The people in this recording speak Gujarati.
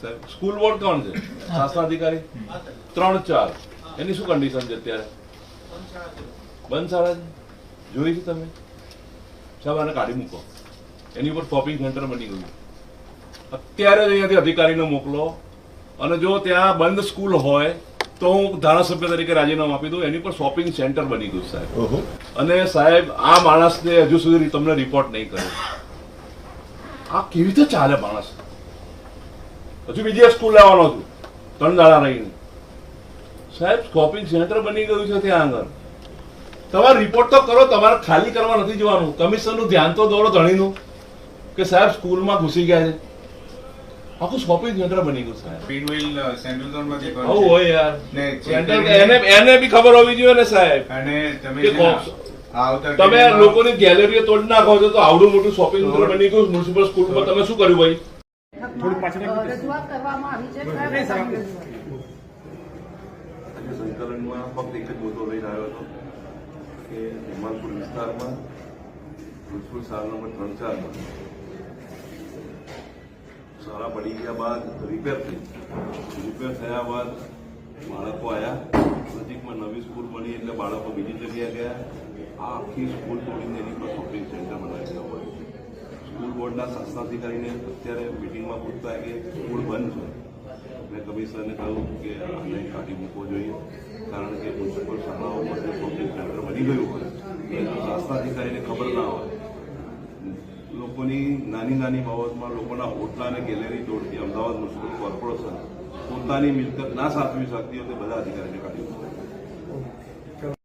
સાહેબ. સ્કૂલ બોર્ડ કોણ છે? શાસનાધિકારી ત્રણ ચાર. એની શું કન્ડિશન છે અત્યારે? બંધ શાળા છે જોઈ છે તમે? સાહેબ આને કાઢી મૂકો. એની ઉપર શોપિંગ સેન્ટર બની ગયું. અત્યારે જ અહીંયાથી અધિકારીને મોકલો. અને જો ત્યાં બંધ સ્કૂલ હોય તો હું ધારાસભ્ય તરીકે રાજીનામું આપી દઉં. એની પર શોપિંગ સેન્ટર બની ગયું સાહેબ. અને સાહેબ આ માણસને હજુ સુધી તમને રિપોર્ટ નહીં કર્યો. આ કેવી રીતે ચાલે માણસ? હજુ બીજી સ્કૂલ લેવાનો છું. ત્રણ દાડા રહીને. સાહેબ શોપિંગ સેન્ટર બની ગયું છે ત્યાં આગળ. તમારે રિપોર્ટ તો કરો તમારે ખાલી કરવા નથી જવાનું. કમિશનનું ધ્યાન તો દોરો ધણીનું. કે સાહેબ સ્કૂલમાં ઘૂસી ગયા છે. આખું શોપિંગ સેન્ટર બની ગયું સાહેબ. પીનવેલ સેન્ટ્રલ આવું હોય યાર. ને સેન્ટ્રલ એને એને બી ખબર હોવી જોઈએ ને સાહેબ. અને તમે તમે લોકોની ગેલેરીઓ તોડી નાખો છો તો આવડું મોટું શોપિંગ સેન્ટર બની ગયું મ્યુનિસિપલ સ્કૂલમાં તમે શું કર્યું ભાઈ? રજૂઆત કરવામાં આવી છે સંકલનમાં ફક્ત એક જ મુદ્દો લઈને આવ્યો હતો કે હિમાલપુર વિસ્તારમાં મ્યુનિસિપલ સાલ નંબર ત્રણ ચારમાં સારા પડી ગયા બાદ રિપેર થઈ. રિપેર થયા બાદ બાળકો આવ્યા નજીકમાં નવી સ્કૂલ બની એટલે બાળકો બીજી જગ્યાએ ગયા. આ આખી સ્કૂલ તોડીને એની પર શોપિંગ સેન્ટર બનાવી દેવા હોય સ્કૂલ બોર્ડના શાસનાધિકારીને અત્યારે મિટિંગમાં પૂછતા કે સ્કૂલ બંધ છે. મેં કમિશનરને કહ્યું કે આને કાઢી મૂકવો જોઈએ, કારણ કે મ્યુનિસિપલ શાળાઓ માટે પબ્લિક સેન્ટર બની ગયું હોય શાસનાધિકારીને ખબર ના હોય. લોકોની નાની નાની બાબતમાં લોકોના હોટલા અને ગેલેરી તોડતી અમદાવાદ મ્યુનિસિપલ કોર્પોરેશન પોતાની મિલકત ના સાચવી શકતી હોય તે બધા અધિકારીને કાઢી મૂકે.